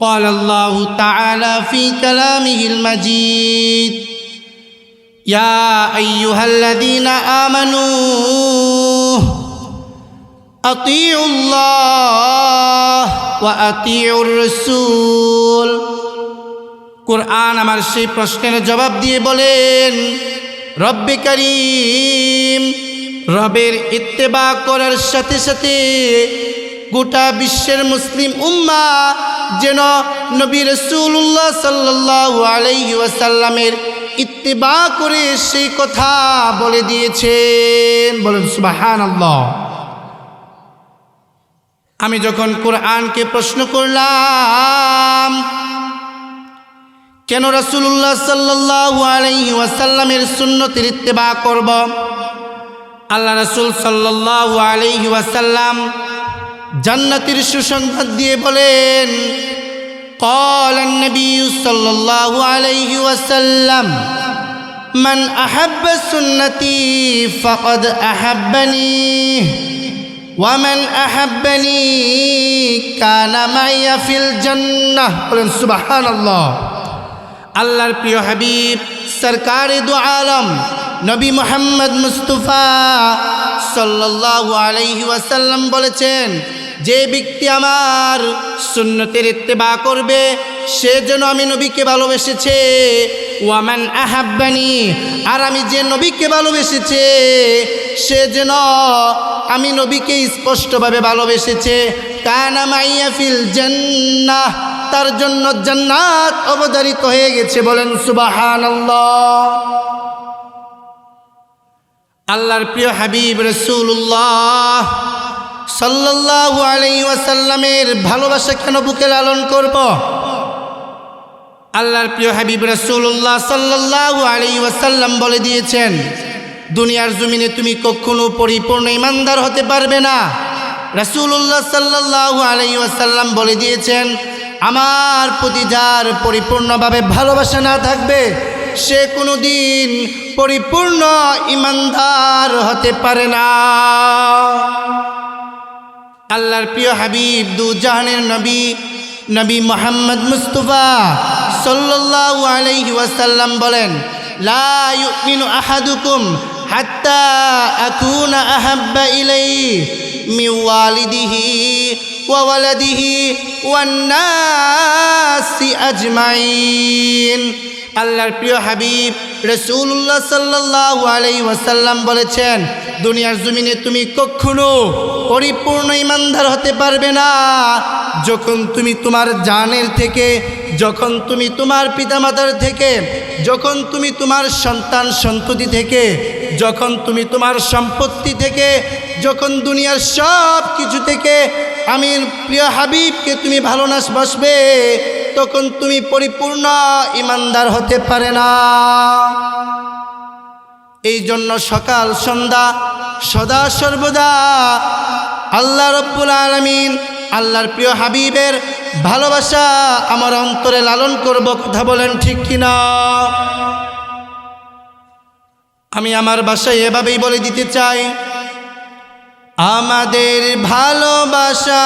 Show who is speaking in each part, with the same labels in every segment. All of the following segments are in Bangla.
Speaker 1: قال الله تعالى في كلامه المجيد يا ايها الذين امنوا اطيعوا الله واطيعوا الرسول কোরআন আমার সেই প্রশ্নের জবাব দিয়ে বলেন রব্বে করিম রবের ইত্তেবা করার সাথে সাথে গোটা বিশ্বের মুসলিম উম্মা যেন নবী রসুল্লাহ সাল্লাহ আলাইহি ওয়াসাল্লামের ইত্তেবা করে সেই কথা বলে দিয়েছেন। বলেন সুবাহান আল্লাহ আমি যখন কোরআনকে প্রশ্ন করলাম, কেন রাসুল্লাহ সাল্লাহ আলাইহি ওয়াসাল্লামের সুন্নতির ইত্তেবা করব? আল্লাহ রাসুল সাল্লাহ আলাইহি ওয়াসাল্লাম জান্নাতের সুসংবাদ দিয়ে বলেন قال النبي صلى الله عليه وسلم من أحب سنتي فقد أحبني ومن أحبني كان معي في الجنة বলেন সুবহান আল্লাহ আল্লাহর প্রিয় হাবিব সরকারে দু আলম নবী মোহাম্মদ মুস্তফা সাল্লাল্লাহু আলাইহি ওয়াসাল্লাম বলেছেন যে ব্যক্তি আমার সুন্নতের ইত্তেবা করবে, সে যেন আমি নবীকে ভালোবেসেছে। ওয়ামান আহাব্বানি, আর আমি যে নবীকে ভালোবেসেছে, সে যেন আমি নবীকে স্পষ্টভাবে ভালোবেসেছে। কানা মাইয়া ফিল জান্নাহ, তার জন্য জান্নাত অবতারিত হয়ে গেছে বলেন সুবাহান আল্লাহর প্রিয় হাবিব রসুল্লাহ সাল্লাহ আলাই ওয়াসাল্লামের ভালোবাসা কেন বুকে লালন করব? আল্লাহর প্রিয় হাবিব রসুল্লাহ সাল্লাহ ওয়াসাল্লাম বলে দিয়েছেন, দুনিয়ার জমিনে তুমি কখনো পরিপূর্ণ ইমানদার হতে পারবে না। রসুল্লাহ সাল্লাহ ওয়াসাল্লাম বলে দিয়েছেন, আমার প্রতি যার পরিপূর্ণভাবে ভালোবাসা না থাকবে, সে কোনো দিন পরিপূর্ণ ইমানদার হতে পারে না। আল্লাহর প্রিয় হাবিব দু জাহানের নবী নবী মোহাম্মদ মুস্তফা সাল্লাল্লাহু আলাইহি ওয়াসাল্লাম বলেন, লা ইউমিনু আহাদুকুম হাত্তা আকুনা আহাব্বা ইলাইহি মিন ওয়ালিদিহি ওয়া ওয়ালাদিহি ওয়ান নাসি আজমাইন। আল্লাহর প্রিয় হাবিব রসুল্লাহ সাল্লাহ আলাই ওয়াসাল্লাম বলেছেন, দুনিয়ার জমিনে তুমি কখনো পরিপূর্ণ ইমানদার হতে পারবে না। যখন তুমি তোমার জানের থেকে, যখন তুমি তোমার পিতামাতার থেকে, যখন তুমি তোমার সন্তান সন্ততি থেকে, যখন তুমি তোমার সম্পত্তি থেকে, যখন দুনিয়ার সব কিছু থেকে, আমির প্রিয় হাবিবকে তুমি ভালো নাস বসবে। তখন তুমি পরিপূর্ণ ইমানদার হতে পারে না। এই জন্য সকাল, সন্ধ্যা, সদা, সর্বদা আল্লাহ রব্বুল আলমিন আল্লাহর প্রিয় হাবিবের ভালোবাসা আমার অন্তরে লালন করব, কথা বলেন ঠিক কিনা? আমি আমার বাসায় এভাবেই বলে দিতে চাই, আমাদের ভালোবাসা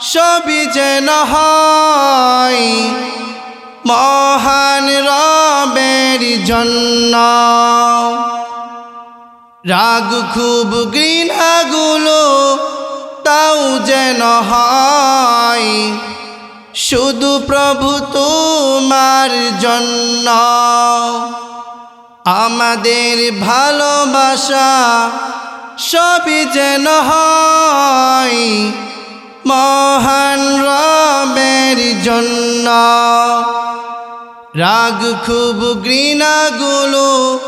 Speaker 1: সবই যেন হয় মহান রবের জন্য। রাগ খুব ঘৃণাগুলো তাও যেন হয় শুধু প্রভু তোমার জন্য। আমাদের ভালোবাসা সবই যেন হয় রাগ খুব ঘৃণাগুলো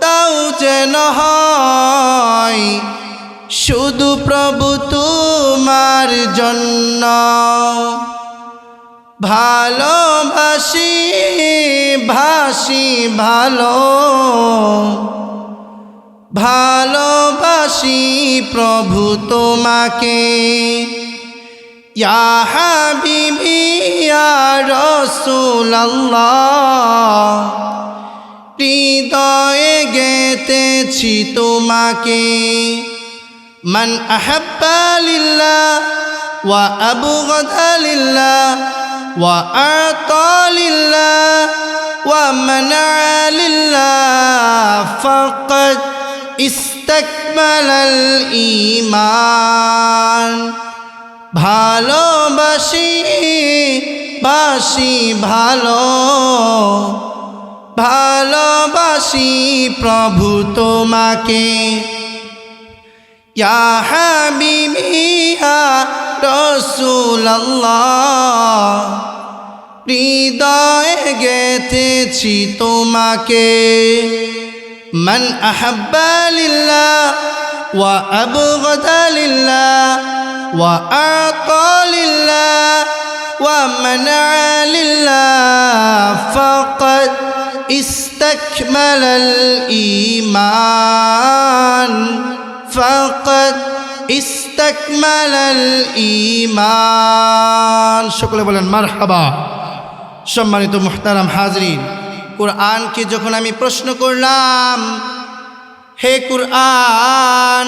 Speaker 1: তাও যেন হয়। শুধু প্রভু তোমার জন্য। ভালোবাসি, ভাসি, ভালো। ভালোবাসি প্রভু তোমাকে। ইয়া হাবিবি ইয়া রাসূলুল্লাহ হৃদয়ে গেতেছি তোমাকে মান আহাব্বা লিল্লাহ ওয়া আবগাদা লিল্লাহ وأعطى لله ومنع لله فقد استكمل الإيمان ভালোবাসি বাসি ভালো ভালোবাসি প্রভু তোমাকে ইয়া হাবিবি ইয়া রাসূলুল্লাহ হৃদয়ে গেথেছি তোমাকে من أحب لله وأبغض لله وأعطى لله ومنع لله فقد استكمل الإيمان فقد استكمل الإيمان সকলে বলেন মারহাবা সম্মানিত মুহতারাম হাজরিন কোরআনকে যখন আমি প্রশ্ন করলাম হে কোরআন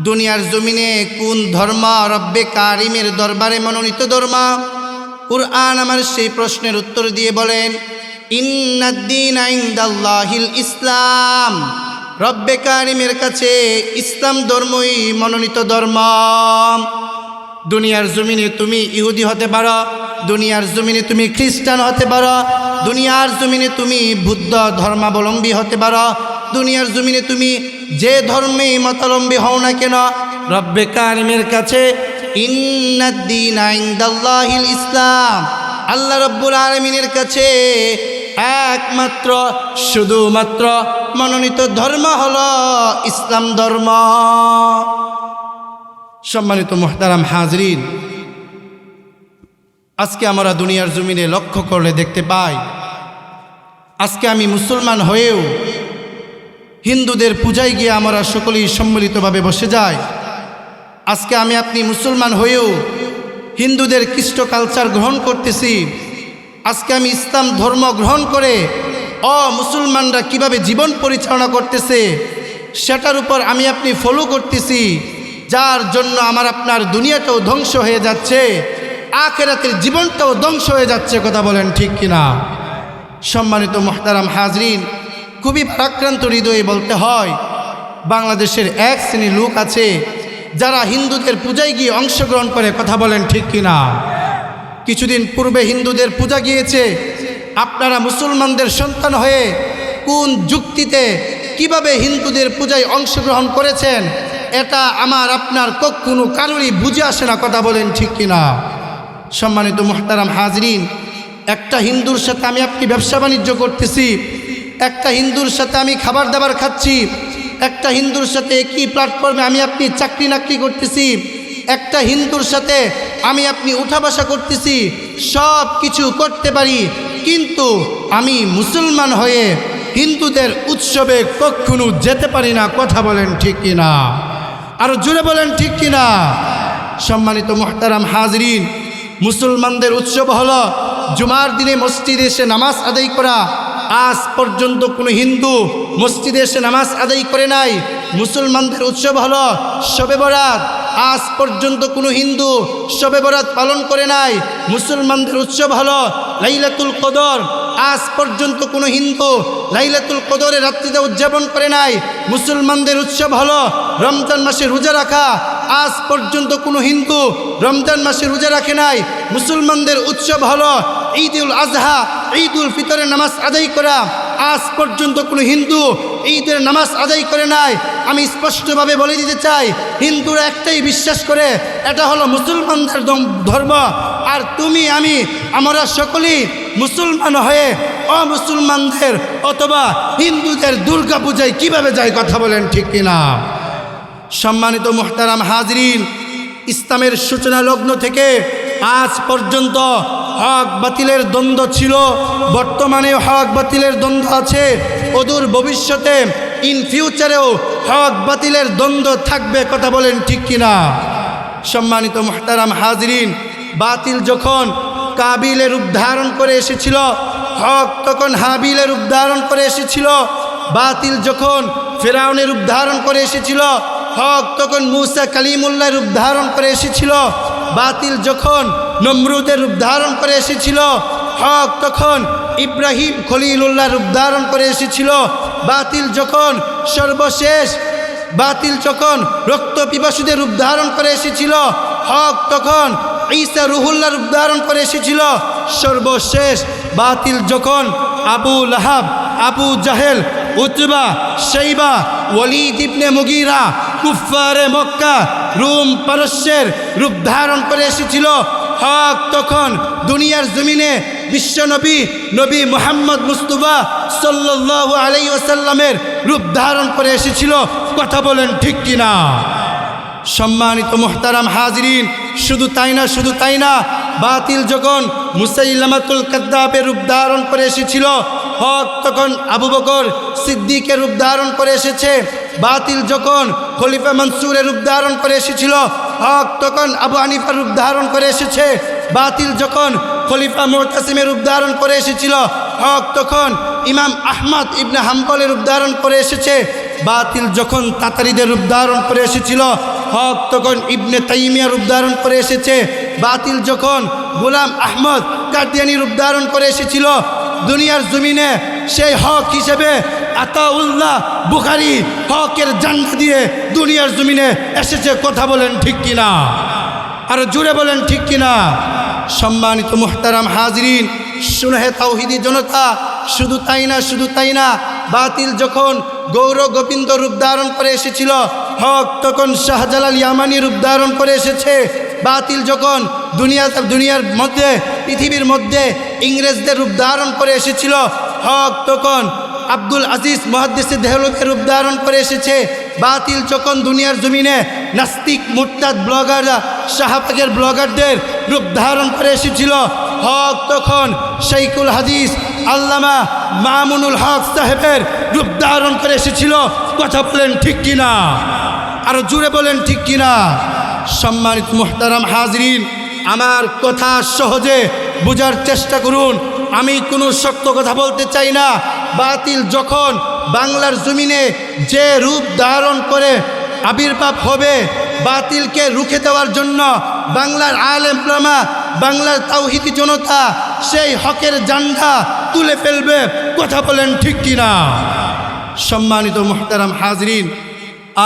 Speaker 1: দুনিয়ার জমিনে কোন ধর্ম রব্বে কারিমের দরবারে মনোনীত ধর্ম? কুরআন আমার সেই প্রশ্নের উত্তর দিয়ে বলেন, ইন্নাদ্দিন আইন্দাল্লাহিল ইসলাম। রব্বে কারিমের কাছে ইসলাম ধর্মই মনোনীত ধর্ম। দুনিয়ার জমিনে তুমি ইহুদি হতে পারো, দুনিয়ার জমিনে তুমি খ্রিস্টান হতে পারো, দুনিয়ার জমিনে তুমি বুদ্ধ ধর্মাবলম্বী হতে পারো, দুনিয়ার জমিনে তুমি যে ধর্মে মতাবলম্বী হও না কেন, রব্বে কারিমের কাছে ইসলাম। আল্লাহ রব্বুল আলমিনের কাছে একমাত্র, শুধুমাত্র মনোনীত ধর্ম হল ইসলাম ধর্ম। সম্মানিত মোহতারাম হাজরিন, আজকে আমরা দুনিয়ার জমিনে লক্ষ্য করলে দেখতে পাই, আজকে আমি মুসলমান হয়েও হিন্দুদের পূজায় গিয়ে আমরা সকলেই সম্মিলিতভাবে বসে যাই। আজকে আমি আপনি মুসলমান হয়েও হিন্দুদের খ্রিস্ট কালচার গ্রহণ করতেছি। আজকে আমি ইসলাম ধর্ম গ্রহণ করে অ মুসলমানরা কীভাবে জীবন পরিচালনা করতেছে, সেটার উপর আমি আপনি ফলো করতেছি। যার জন্য আমার আপনার দুনিয়াটাও ধ্বংস হয়ে যাচ্ছে, আখেরাতের জীবনটাও ধ্বংস হয়ে যাচ্ছে, কথা বলেন ঠিক কিনা? সম্মানিত মোহতারাম হাজরিন খুবই ভারাক্রান্ত হৃদয়ে বলতে হয়, বাংলাদেশের এক শ্রেণির লোক আছে যারা হিন্দুদের পূজায় গিয়ে অংশগ্রহণ করে, কথা বলেন ঠিক কিনা কিছুদিন পূর্বে হিন্দুদের পূজা গিয়েছে, আপনারা মুসলমানদের সন্তান হয়ে কোন যুক্তিতে কীভাবে হিন্দুদের পূজায় অংশগ্রহণ করেছেন, এটা আমার, আপনার কখনো কারোরই বুঝে আসে না, কথা বলেন ঠিক কিনা সম্মানিত মোহতারাম হাজরিন, একটা হিন্দুর সাথে আমি আপনি ব্যবসা বাণিজ্য করতেছি একটা হিন্দুর সাথে আমি খাবার দাবার খাচ্ছি, একটা হিন্দুর সাথে একই প্ল্যাটফর্মে আমি আপনি চাকরি নাকরি করতেছি, একটা হিন্দুর সাথে আমি আপনি উঠা বসা করতেছি, সব কিছু করতে পারি, কিন্তু আমি মুসলমান হয়ে হিন্দুদের উৎসবে কখনো যেতে পারি না, কথা বলেন ঠিক কিনা? আরও জুড়ে বলেন ঠিক কিনা? সম্মানিত মোহতারাম হাজরিন, মুসলমানদের উৎসব হলো জুমার দিনে মসজিদে এসে নামাজ আদায় করা আজ পর্যন্ত কোনো হিন্দু মসজিদে এসে নামাজ আদায় করে নাই। মুসলমানদের উৎসব হলো শবে বরাত। আজ পর্যন্ত কোনো হিন্দু শবে বরাত পালন করে নাই। মুসলমানদের উৎসব হলো লাইলাতুল কদর। আজ পর্যন্ত কোনো হিন্দু লাইলাতুল কদরের রাত্রিতে উদযাপন করে নাই। মুসলমানদের উৎসব হলো রমজান মাসে রোজা রাখা। আজ পর্যন্ত কোনো হিন্দু রমজান মাসে রোজা রাখে নাই। মুসলমানদের উৎসব হলো ঈদ উল আজহা ঈদ উল ফিতরের নামাজ আদায় করা। আজ পর্যন্ত কোনো হিন্দু ঈদের নামাজ আদায় করে নাই। আমি স্পষ্টভাবে বলে দিতে চাই, হিন্দুরা একটাই বিশ্বাস করে, এটা হলো মুসলমানদের ধর্ম আর তুমি, আমি, আমরা সকলেই মুসলমান হয়ে অমুসলমানদের অথবা হিন্দুদের দুর্গা পূজায় কীভাবে যায় কথা বলেন ঠিক কিনা? সম্মানিত মোহতারাম হাজরিন, ইসলামের সূচনা লগ্ন থেকে আজ পর্যন্ত হক বাতিলের দ্বন্দ্ব ছিল, বর্তমানে হক বাতিলের দ্বন্দ্ব আছে, অদূর ভবিষ্যতে ইন ফিউচারেও হক বাতিলের দ্বন্দ্ব থাকবে, কথা বলেন ঠিক কিনা? সম্মানিত মোহতারাম হাজরিন, বাতিল যখন কাবিলের রূপ ধারণ করে এসেছিল, হক তখন হাবিলের রূপ ধারণ করে এসেছিল, বাতিল যখন ফেরাউনের রূপ ধারণ করে এসেছিল হক তখন মুসা কালিমুল্লাহ রূপ ধারণ করে এসেছিল। বাতিল যখন নমরুদের রূপ ধারণ করে এসেছিল, হক তখন ইব্রাহিম খলিলুল্লাহ রূপ ধারণ করে এসেছিল। বাতিল যখন সর্বশেষ, বাতিল যখন রক্ত পিপাসুদের রূপ ধারণ করে এসেছিল, হক তখন ঈসা রুহুল্লাহ রূপ ধারণ করে এসেছিল। সর্বশেষ, বাতিল যখন Abu Lahab, Abu Jahl Utba সেইবা Walid ibn Mughira কুফারে মক্কা রুম পারস্যের রূপ ধারণ করে এসেছিল। হক তখন দুনিয়ার জমিনে বিশ্বনবী নবী মোহাম্মদ মুস্তফা সাল্লাল্লাহু আলাই ওসাল্লামের রূপ ধারণ করে এসেছিল। কথা বলেন ঠিক কিনা? সম্মানিত মোহতারাম হাজরিন, শুধু তাই না, শুধু তাই না, বাতিল যখন মুসাইলামাতুল কাদ্দাবের রূপ ধারণ করে এসেছিল হক তখন আবু বকর সিদ্দিকের রূপ ধারণ করে এসেছে, বাতিল যখন খলিফা মনসুরের রূপ ধারণ করে এসেছিল, হক তখন আবু আনিফার রূপ ধারণ করে এসেছে, বাতিল যখন খলিফা মোরতাসিমের রূপ ধারণ করে এসেছিল, হক তখন ইমাম আহমদ ইবনে হাম্বলের রূপ ধারণ করে এসেছে, বাতিল যখন তাতারিদের রূপ ধারণ করে এসেছিল, হক তখন ইবনে তাইমিয়া রূপ ধারণ করে এসেছে, বাতিল যখন গোলাম আহমদ কাদিয়ানি রূপ ধারণ করে এসেছিল দুনিয়ার জমিনে সেই হক হিসেবে আতাউল্লাহ বুখারি হকের জান্না দিয়ে দুনিয়ার জমিনে এসেছে, কথা বলেন ঠিক কিনা? আর জুড়ে বলেন ঠিক কিনা? সম্মানিত মুহতারাম হাজরিন, শুনে তাওহিদি জনতা, শুধু তাই না, শুধু তাই না, বাতিল যখন গৌর গোবিন্দ রূপ ধারণ করে এসেছিল, হক তখন শাহজালাল ইয়ামানি রূপ ধারণ করে এসেছে বাতিল যখন দুনিয়া দুনিয়ার মধ্যে, পৃথিবীর মধ্যে ইংরেজদের রূপ ধারণ করে এসেছিল, হক তখন আব্দুল আজিজ মহাদ্দেশে দেহলকের রূপ ধারণ করে এসেছে। বাতিল যখন দুনিয়ার জমিনে নাস্তিক, মুরতাদ ব্লগাররা, শাহবাগের ব্লগারদের রূপ ধারণ করে এসেছিল, হক তখন শৈকুল হাদিস, আল্লামা মামুনুল হক সাহেবের রূপ ধারণ করে এসেছিল। কথা বলেন ঠিক কিনা? আরও জুড়ে বলেন ঠিক কিনা? সম্মানিত মুহতারাম হাজরিন, আমার কথা সহজে বোঝার চেষ্টা করুন। আমি কোনো শক্ত কথা বলতে চাই না। বাতিল যখন বাংলার জমিনে যে রূপ ধারণ করে আবির্ভাব হবে, বাতিলকে রুখে দেওয়ার জন্য বাংলার আলেম প্রমা বাংলার তাওহিদি জনতা সেই হকের জান্ডা তুলে ফেলবে। কথা বলেন ঠিক কিনা সম্মানিত মোহতারাম হাজরিন,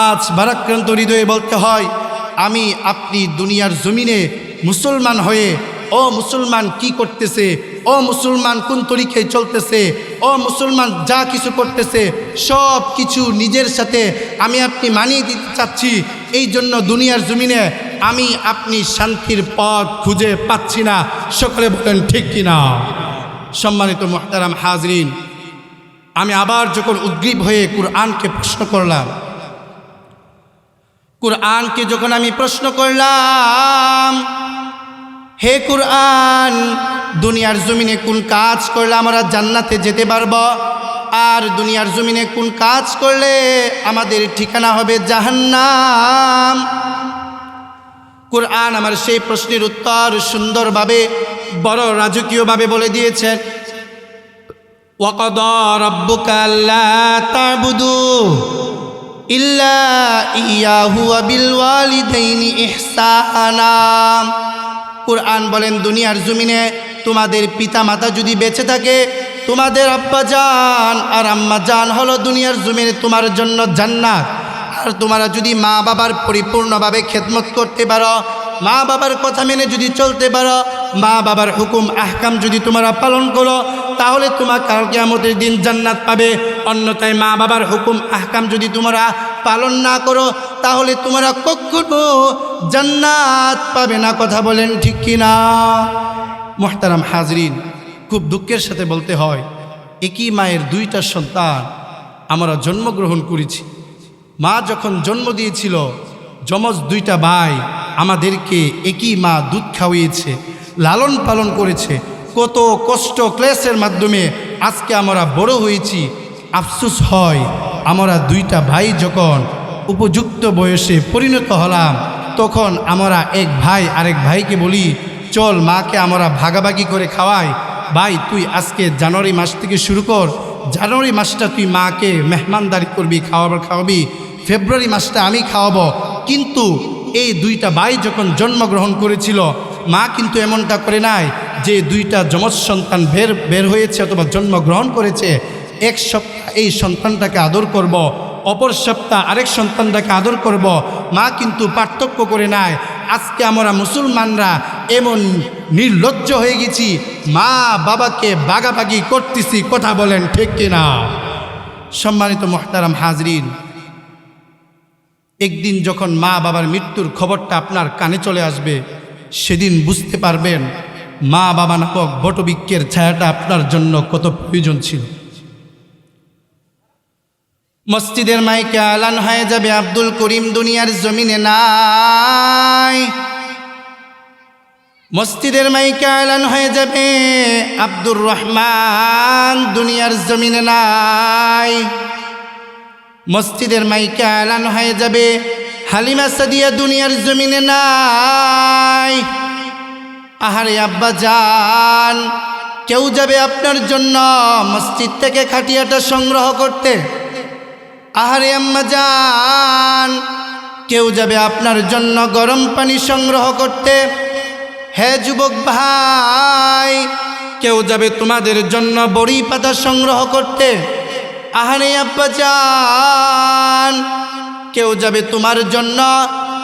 Speaker 1: আজ ভারাক্রান্ত হৃদয়ে বলতে হয় আমি আপনি দুনিয়ার জমিনে মুসলমান হয়ে, ও মুসলমান কি করতেছে? ও মুসলমান কোন তরিকায় চলতেছে? ও মুসলমান যা কিছু করতেছে, সব কিছু নিজের সাথে আমি আপনি মানিয়ে দিতে চাচ্ছি। এই জন্য দুনিয়ার জমিনে আমি আপনি শান্তির পথ খুঁজে পাচ্ছি না। সকলে বলেন, ঠিক কিনা? সম্মানিত মোহতারাম হাজরিন, আমি আবার যখন উদ্গ্রীব হয়ে কুরআনকে প্রশ্ন করলাম কুরআনকে যখন আমি প্রশ্ন করলাম, হে কুরআন, দুনিয়ার জমিনে কোন কাজ করলে আমরা জান্নাতে যেতে পারব? আর দুনিয়ার জমিনে কোন কাজ করলে আমাদের ঠিকানা হবে জাহান্নাম? কুরআন আমার সেই প্রশ্নের উত্তর সুন্দরভাবে, বড় রাজকীয়ভাবে বলে দিয়েছেন ওয়াকদ রব্বুকাল্লা তাবুদু। إلا إياه وبالوالدين إحسانا কুরআন বলেন দুনিয়ার জমিনে তোমাদের পিতা মাতা যদি বেঁচে থাকে তোমাদের আব্বা জান আর আম্মা জান হলো দুনিয়ার জমিনে তোমার জন্য জান্নাত আর তোমরা যদি মা বাবার পরিপূর্ণভাবে খেদমত করতে পারো মা বাবার কথা মেনে যদি চলতে পারো মা বাবার হুকুম, আহকাম যদি তোমরা পালন করো, তাহলে তোমার কাল কেয়ামতের দিন জান্নাত পাবে। অন্যথায় মা বাবার হুকুম, আহকাম যদি তোমরা পালন না করো, তাহলে তোমরা কখনো জান্নাত পাবে না। কথা বলেন ঠিক কি না? মোহতারাম হাজরিন, খুব দুঃখের সাথে বলতে হয়, একই মায়ের দুইটা সন্তান আমরা জন্মগ্রহণ করেছি। মা যখন জন্ম দিয়েছিল, যমজ দুইটা ভাই আমাদেরকে একই মা দুধ খাওয়িয়েছে। লালন পালন করেছে। কত কষ্ট ক্লেশের মাধ্যমে আজকে আমরা বড় হয়েছি। আফসুস হয়, আমরা দুইটা ভাই যখন উপযুক্ত বয়সে পরিণত হলাম, তখন আমরা এক ভাই আরেক ভাইকে বলি, চল মাকে আমরা ভাগাভাগি করে খাওয়াই। ভাই, তুই আজকে জানুয়ারি মাস থেকে শুরু কর। জানুয়ারি মাসটা তুই মাকে মেহমানদারি করবি খাওয়াবার খাওয়াবি। ফেব্রুয়ারি মাসটা আমি খাওয়াবো। কিন্তু এই দুইটা ভাই যখন জন্মগ্রহণ করেছিল মা কিন্তু এমনটা করে নাই যে দুইটা যমজ সন্তান বের বের হয়েছে অথবা জন্মগ্রহণ করেছে এক সপ্তাহ এই সন্তানটাকে আদর করব। অপর সপ্তাহ আরেক সন্তানটাকে আদর করব। মা কিন্তু পার্থক্য করে নাই, আজকে আমরা মুসলমানরা এমন নির্লজ্জ হয়ে গেছি, মা বাবাকে বাগাবাগি করতেছি, কথা বলেন ঠিক কিনা সম্মানিত মোহতারাম হাজরিন, একদিন যখন মা বাবার মৃত্যুর খবরটা আপনার কানে চলে আসবে সেদিন বুঝতে পারবেন মা বাবা নামক বটবৃক্ষের ছায়াটা আপনার জন্য কত প্রয়োজন ছিল। মসজিদের মাইকে আলান হয়ে যাবে আব্দুল করিম দুনিয়ার জমিনে নাই। মসজিদের মাইকে আলান হয়ে যাবে আব্দুর রহমান দুনিয়ার জমিনে নাই। মসজিদের মাইকে আলান হয়ে যাবে হালিমা সাদিয়া দুনিয়ার জমিনে নাই। আহারে আব্বা যান কেউ যাবে আপনার জন্য মসজিদ থেকে খাটিয়াটা সংগ্রহ করতে? আহারে আম্মা যান কেউ যাবে আপনার জন্য গরম পানি সংগ্রহ করতে? হে যুবক ভাই, কেউ যাবে তোমাদের জন্য বড়ি পাতা সংগ্রহ করতে? আহারে আব্বা যান কেউ যাবে তোমার জন্য,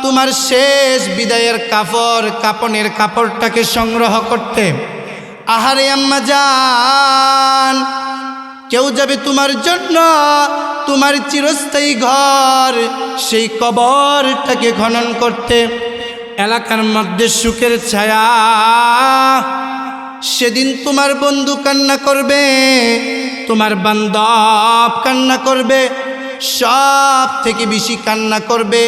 Speaker 1: তোমার শেষ বিদায়ের কাপড়, কাপনের কাপড়টাকে সংগ্রহ করতে। আহারে আম্মা যান কেউ যাবে তোমার জন্য, তোমার চিরস্থায়ী ঘর, সেই কবরটাকে খনন করতে। এলাকার মধ্যে সুখের ছায়া, সেদিন তোমার বন্ধু কান্না করবে, তোমার বান্ধব কান্না করবে সব থেকে বেশি কান্না করবে।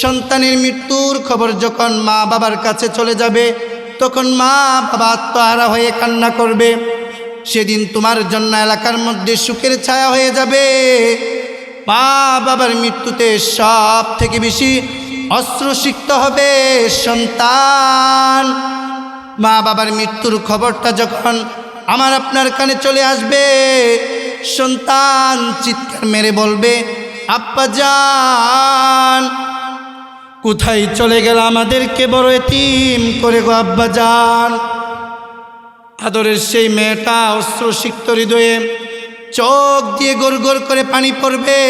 Speaker 1: সন্তানের মৃত্যুর খবর যখন মা বাবার কাছে চলে যাবে, তখন মা বাবা আত্মহারা হয়ে কান্না করবে। সেদিন তোমার জন্য এলাকার মধ্যে সুখের ছায়া হয়ে যাবে। মা বাবার মৃত্যুতে সব থেকে বেশি অস্ত্রসিক্ত হবে সন্তান। মা বাবার মৃত্যুর খবরটা যখন আমার আপনার কানে চলে আসবে সন্তান চিৎকার মেরে বলবে আব্বা যান কোথায় চলে গেল আমাদেরকে বড় এতিম করে গো আব্বা যান আদরের সেই মেয়েটা অস্ত্রসিক্ত হৃদয়ে চোখ দিয়ে গোর গোর করে পানি পড়বে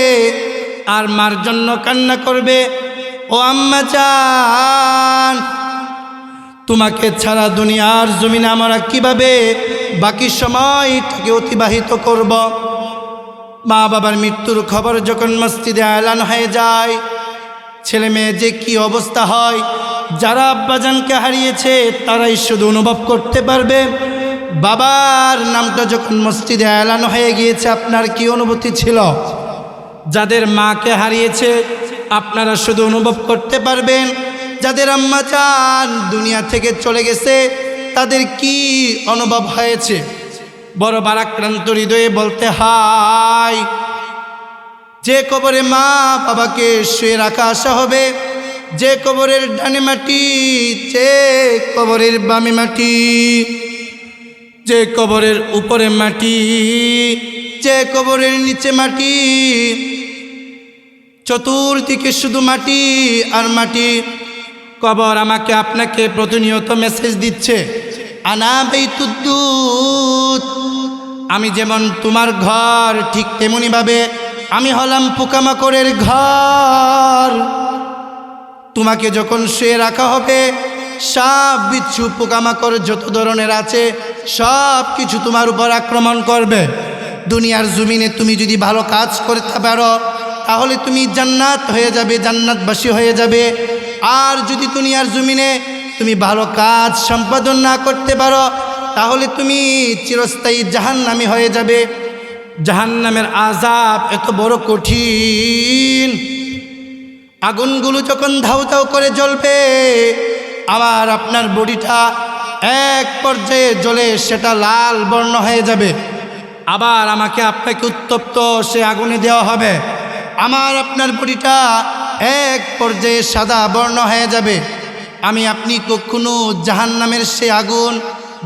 Speaker 1: আর মার জন্য কান্না করবে, ও আম্মা চান তোমাকে ছাড়া দুনিয়ার জমিনে আমরা কীভাবে বাকি সময়টাকে অতিবাহিত করব? মা বাবার মৃত্যুর খবর যখন মসজিদে এলান হয়ে যায়, ছেলে মেয়ে যে কি অবস্থা হয়, যারা আব্বাজানকে হারিয়েছে তারাই শুধু অনুভব করতে পারবে। বাবার নামটা যখন মসজিদে এলান হয়ে গিয়েছে, আপনার কি অনুভূতি ছিল? যাদের মাকে হারিয়েছে, আপনারা শুধু অনুভব করতে পারবেন। যাদের আম্মা চান দুনিয়া থেকে চলে গেছে, তাদের কি অনুভব হয়েছে? বড় বারাক্রান্ত হৃদয়ে বলতে হাই, যে কবরে মা বাবাকে শুয়ে রাখা আসা হবে, যে কবরের ডানে মাটি, যে কবরের বামে মাটি, যে কবরের উপরে মাটি, যে কবরের নিচে মাটি, চতুর্দিকে শুধু মাটি আর মাটি। কবর আমাকে আপনাকে প্রতিনিয়ত মেসেজ দিচ্ছে আমি যেমন তোমার ঘর ঠিক তেমনিভাবে আমি হলাম পোকামাকড়ের ঘর। তোমাকে যখন শুয়ে রাখা হবে সাপ বিচ্ছু পোকামাকড় যত ধরনের আছে, সব কিছু তোমার উপর আক্রমণ করবে। দুনিয়ার জমিনে তুমি যদি ভালো কাজ করতে পারো, তাহলে তুমি জান্নাত হয়ে যাবে, জান্নাতবাসী হয়ে যাবে। আর যদি দুনিয়ার জমিনে তুমি ভালো কাজ সম্পাদন না করতে পারো, তাহলে তুমি চিরস্থায়ী জাহান্নামি হয়ে যাবে। জাহান্নামের আজাব এত বড় কঠিন। আগুনগুলো যখন ধাউ ধাউ করে জ্বলবে আবার আপনার বডিটা এক পর্যায়ে জ্বলে সেটা লাল বর্ণ হয়ে যাবে। আবার আমাকে আপনাকে উত্তপ্ত সে আগুনে দেওয়া হবে। আমার আপনার বডিটা এক পর্যায়ে সাদা বর্ণ হয়ে যাবে। আমি, আপনি কখনো জাহান্নামের সে আগুন,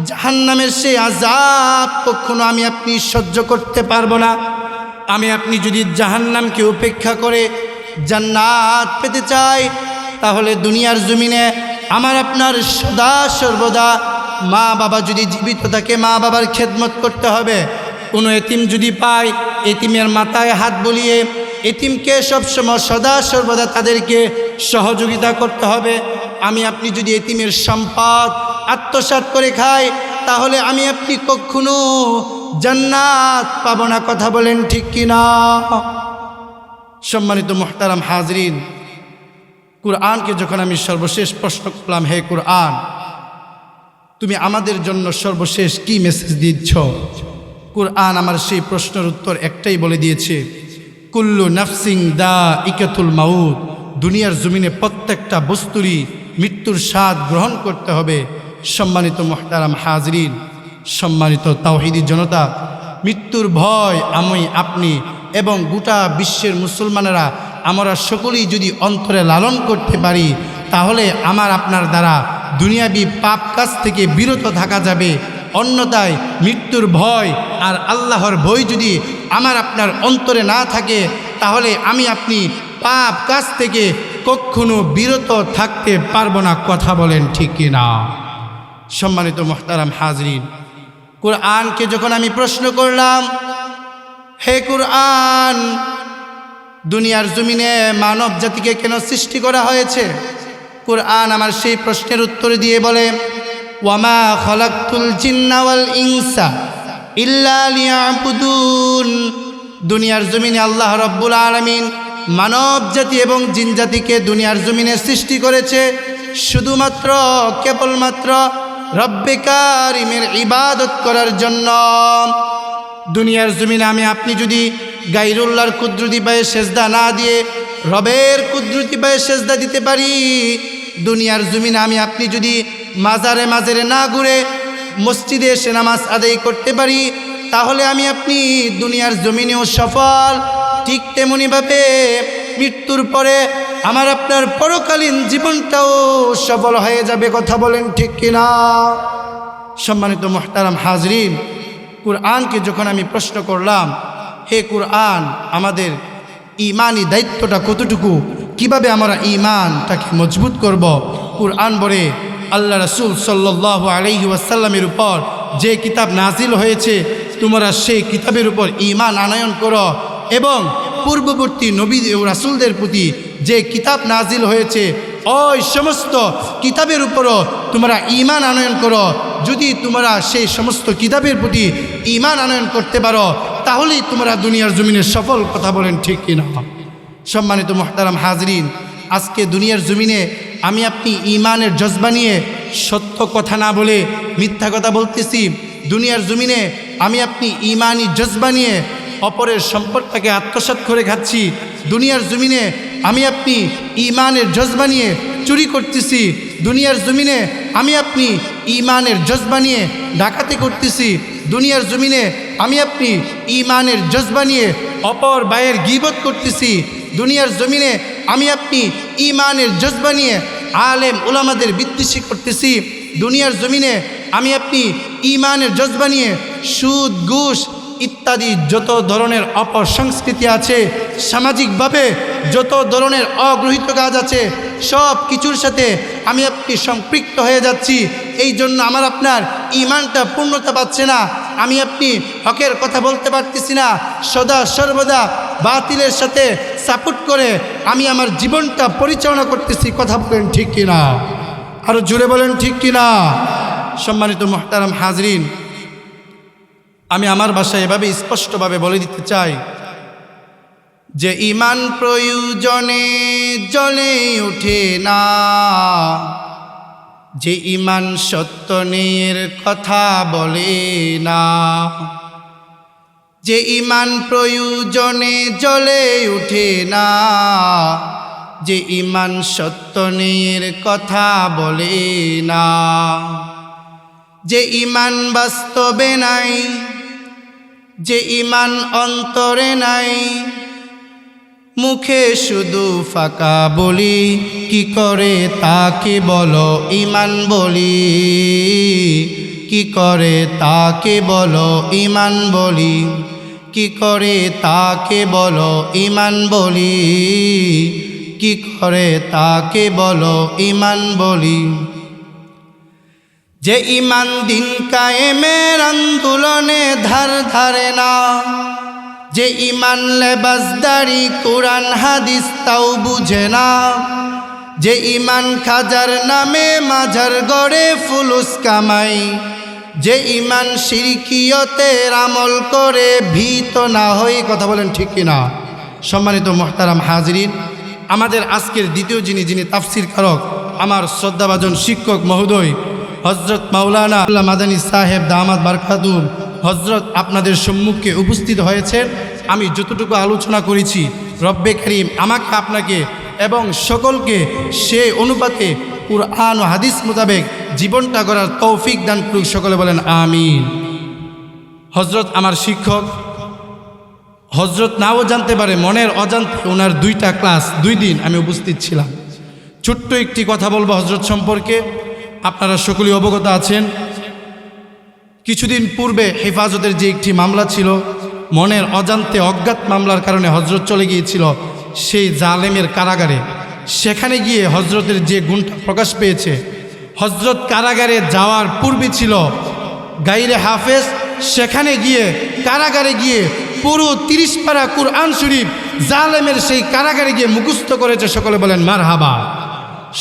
Speaker 1: জাহান্নামের সে আজাব কখনো আমি আপনি সহ্য করতে পারব না। আমি, আপনি যদি জাহান্নামকে উপেক্ষা করে জান্নাত পেতে চাই, তাহলে দুনিয়ার জমিনে আমার, আপনার সদা সর্বদা মা বাবা যদি জীবিত থাকে, মা বাবার খেদমত করতে হবে। কোনো এতিম যদি পায়, এতিমের মাথায় হাত বলিয়ে এতিমকে সবসময় সদা সর্বদা তাদেরকে সহযোগিতা করতে হবে। আমি আপনি যদি এতিমের সম্পদ আত্মসাৎ করে খাই, তাহলে আমি আপনি কখনো জান্নাত পাবো না, কথা বলেন ঠিক কিনা? সম্মানিত মোহতারাম হাজরিন, কুরআনকে যখন আমি সর্বশেষ প্রশ্ন করলাম, হে কুরআন, তুমি আমাদের জন্য সর্বশেষ কি মেসেজ দিচ্ছ? কুরআন আমার সেই প্রশ্নের উত্তর একটাই বলে দিয়েছে কুল্লু নাফসিং দা ইকাতুল মাউদ দুনিয়ার জমিনে প্রত্যেকটা বস্তুরই মৃত্যুর স্বাদ গ্রহণ করতে হবে। সম্মানিত মোহতারাম হাজরিন, সম্মানিত তাওহিদি জনতা, মৃত্যুর ভয় আমি আপনি এবং গোটা বিশ্বের মুসলমানেরা আমরা সকলেই যদি অন্তরে লালন করতে পারি, তাহলে আমার আপনার দ্বারা দুনিয়াবি পাপ কাজ থেকে বিরত থাকা যাবে। অন্যতায় মৃত্যুর ভয় আর আল্লাহর ভয় যদি আমার আপনার অন্তরে না থাকে, তাহলে আমি আপনি পাপ কাজ থেকে কখনো বিরত থাকতে পারব না, কথা বলেন ঠিক না? সম্মানিত মোহতারাম হাজরিন, কোরআনকে যখন আমি প্রশ্ন করলাম, হে কোরআন, দুনিয়ার জমিনে মানব জাতিকে কেন সৃষ্টি করা হয়েছে? কোরআন আমার সেই প্রশ্নের উত্তর দিয়ে বলে ওয়ামা খলাকুল জিন্নাওয়াল ইনসা। ইল্লা লিয়াবুদুন। দুনিয়ার জমিনে আল্লাহ রব্বুল আলমিন মানব জাতি এবং জিন জাতিকে দুনিয়ার জমিনে সৃষ্টি করেছে। শুধুমাত্র, কেবলমাত্র রব্বে কারিমের ইবাদত করার জন্য। দুনিয়ার জমিনে আমি, আপনি যদি গাইরুল্লাহর কুদরতি পায়ে সেজদা না দিয়ে রবের কুদরতি পায়ে সেজদা দিতে পারি, দুনিয়ার জমিনে আমি, আপনি যদি মাজারে মাজারে না ঘুরে মসজিদে এসে নামাজ আদায় করতে পারি, তাহলে আমি আপনি দুনিয়ার জমিনেও সফল। ঠিক তেমনিভাবে মৃত্যুর পরে আমার আপনার পরকালীন জীবনটাও সফল হয়ে যাবে, কথা বলেন ঠিক কিনা? সম্মানিত মোহতারাম হাজরিন, কুরআনকে যখন আমি প্রশ্ন করলাম, হে কুরআন, আমাদের ইমানি দায়িত্বটা কতটুকু? কীভাবে আমরা ইমানটাকে মজবুত করব? কুরআন বলে আল্লাহ রসুল সাল্লাহ আলহি ওয়াসাল্লামের উপর যে কিতাব নাজিল হয়েছে, তোমরা সেই কিতাবের উপর ইমান আনয়ন করো এবং পূর্ববর্তী নবী ও রাসুলদের প্রতি যে কিতাব নাজিল হয়েছে, ওই সমস্ত কিতাবের উপরও তোমরা ইমান আনয়ন করো। যদি তোমরা সেই সমস্ত কিতাবের প্রতি ইমান আনয়ন করতে পারো, তাহলেই তোমরা দুনিয়ার জমিনে সফল কথা বলেন ঠিক কিনা। সম্মানিত মোহতারাম হাজরিন, আজকে দুনিয়ার জমিনে আমি আপনি ইমানের জজবা নিয়ে সত্য কথা না বলে মিথ্যা কথা বলতেছি। দুনিয়ার জমিনে আমি আপনি ইমানি জজবা নিয়ে অপরের সম্পদটাকে আত্মসাৎ করে খাচ্ছি। দুনিয়ার জমিনে আমি আপনি ইমানের জজবা নিয়ে চুরি করতেছি। দুনিয়ার জমিনে আমি আপনি ইমানের জজবা নিয়ে ডাকাতি করতেছি। দুনিয়ার জমিনে আমি আপনি ইমানের জজবা নিয়ে অপর বায়ের গিবত করতেছি। দুনিয়ার জমিনে আমি আপনি ইমানের জজবা নিয়ে আলেম ওলামাদের বিদ্বেষী করতেছি। দুনিয়ার জমিনে আমি আপনি ইমানের জজবা নিয়ে সুদ, ঘুষ ইত্যাদি যত ধরনের অপসংস্কৃতি আছে, সামাজিকভাবে যত ধরনের অগ্রহিত কাজ আছে সব কিছুর সাথে আমি আপনি সম্পৃক্ত হয়ে যাচ্ছি। এই জন্য আমার আপনার ইমানটা পূর্ণতা পাচ্ছে না। আমি আপনি হকের কথা বলতে পারতেছি না। সদা সর্বদা বাতিলের সাথে সাপোর্ট করে আমি আমার জীবনটা পরিচালনা করতেছি। কথা বলেন ঠিক কিনা? আরও জুড়ে বলেন ঠিক কিনা? সম্মানিত মোহতারাম হাজরিন, আমি আমার ভাষায় এভাবে স্পষ্টভাবে বলে দিতে চাই যে ইমান প্রয়োজনে জলে ওঠে না। যে ইমান সত্যনের কথা বলে না। যে ইমান প্রয়োজনে জলে উঠে না। যে ইমান সত্যনের কথা বলে না। যে ইমান বাস্তবে নাই। যে ইমান অন্তরে নাই। মুখে শুধু ফাঁকা বলি, কি করে তাকে বলো ইমান বলি? কি করে তাকে বলো ইমান বলি? কি করে তাকে বলো ইমান বলি? কি করে তাকে বলো ইমান বলি? যে ইমান দিন কায়েমের আন্দোলনে ধার ধারে না যে ইমান লেবাসদারি কোরআন, হাদিস তাও বুঝে না। যে ইমান খাজার নামে মাঝার গড়ে ফুলুস কামাই। যে ইমান সিরকিয়তের আমল করে ভীত না হয়ে কথা বলেন ঠিক কিনা? সম্মানিত মোহতারাম হাজরিন, আমাদের আজকের দ্বিতীয় যিনি যিনি তাফসির কারক, আমার শ্রদ্ধাভাজন শিক্ষক মহোদয় হজরত মাওলানা মাদানী সাহেব দামাদ বারকাতুম হজরত আপনাদের সম্মুখে উপস্থিত হয়েছেন আমি যতটুকু আলোচনা করেছি, রব্বে করিম আমাকে আপনাকে এবং সকলকে সে অনুপাতে কুরআন ও হাদিস মোতাবেক জীবনটা করার তৌফিক দান করুক, সকলে বলেন আমিন। হজরত আমার শিক্ষক হজরত নাও জানতে পারে, মনের অজান্তে ওনার দুইটা ক্লাস, দুই দিন আমি উপস্থিত ছিলাম। ছোট্ট একটি কথা বলব হজরত সম্পর্কে। আপনারা সকলেই অবগত আছেন। কিছুদিন পূর্বে হেফাজতের যে একটি মামলা ছিল, মনের অজান্তে অজ্ঞাত মামলার কারণে হজরত চলে গিয়েছিল সেই জালেমের কারাগারে। সেখানে গিয়ে হজরতের যে গুণটা প্রকাশ পেয়েছে, হজরত কারাগারে যাওয়ার পূর্বে ছিল গাইরে হাফেজ। সেখানে গিয়ে কারাগারে গিয়ে পুরো তিরিশ পারা কুরআন শরীফ জালেমের সেই কারাগারে গিয়ে মুখস্থ করেছে। সকলে বলেন মার হাবা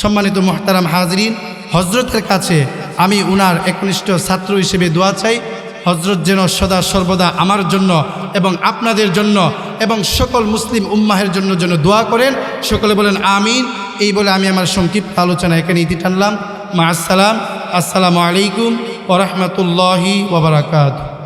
Speaker 1: সম্মানিত মোহতারাম হাজরিন, হজরতের কাছে আমি উনার একনিষ্ঠ ছাত্র হিসেবে দোয়া চাই হজরত যেন সদা সর্বদা আমার জন্য এবং আপনাদের জন্য এবং সকল মুসলিম উম্মাহের জন্য যেন দোয়া করেন। সকলে বলেন, আমিন। এই বলে আমি আমার সংক্ষিপ্ত আলোচনা এখানে ইতি টানলাম। মা আসসালাম। আসসালামু আলাইকুম ওরহমতুল্লাহি ওবরাকাত